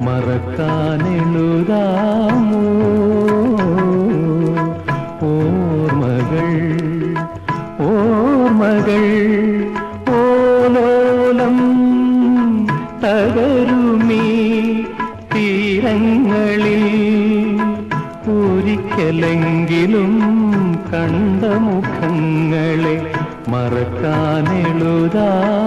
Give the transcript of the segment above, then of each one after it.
മറക്കാനെഴുതാമോ? ഓർമ്മകൾ ഓർമ്മകൾ ഓലോലം തകരുമീ തീരങ്ങളിൽ. ഒരിക്കലെങ്കിലും കണ്ട മുഖങ്ങളെ മറക്കാനെഴുതാമോ?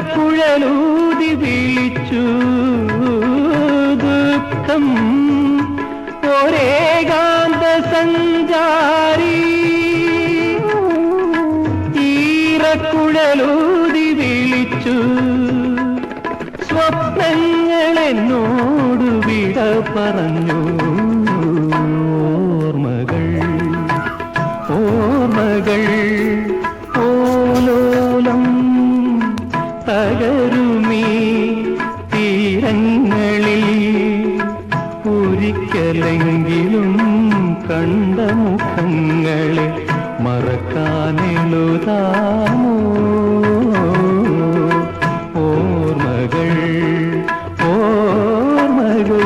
ഈറക്കുഴലൂതി വിളിച്ചു. ദുഃഖം ഒരേകാന്ത സഞ്ചാരി. ഈറക്കുഴലൂതി വിളിച്ചു. സ്വപ്നങ്ങളെന്നോട് വിട പറഞ്ഞു. ഒരിക്കലെങ്കിലും കണ്ട മുഖങ്ങളെ മറക്കാനെഴുതാമോ? ഓർമ്മകൾ ഓർമ്മകൾ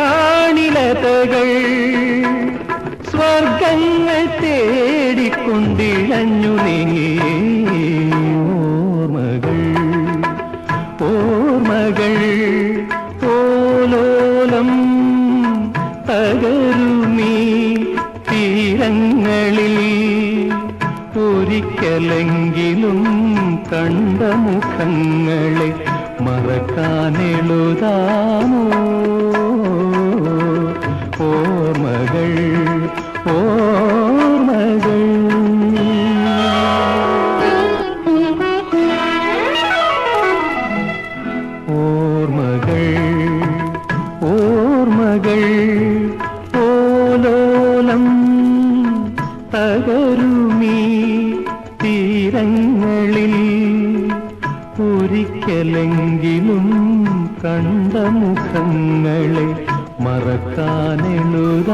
കല്യാണിലതകൾ സ്വർഗങ്ങൾ തേടിക്കൊണ്ടിഴഞ്ഞു നീങ്ങി ഓർമ്മകൾ ഓർമ്മകൾ ഓലോലം തകരുമീ തീരങ്ങളിൽ ഒരിക്കലെങ്കിലും കണ്ട മുഖങ്ങളെ മറക്കാനെഴുതാമോ? തകരുമീ തീരങ്ങളിൽ ഒരിക്കലെങ്കിലും കണ്ട മുഖങ്ങളെ മറക്കാനെഴുതാമോ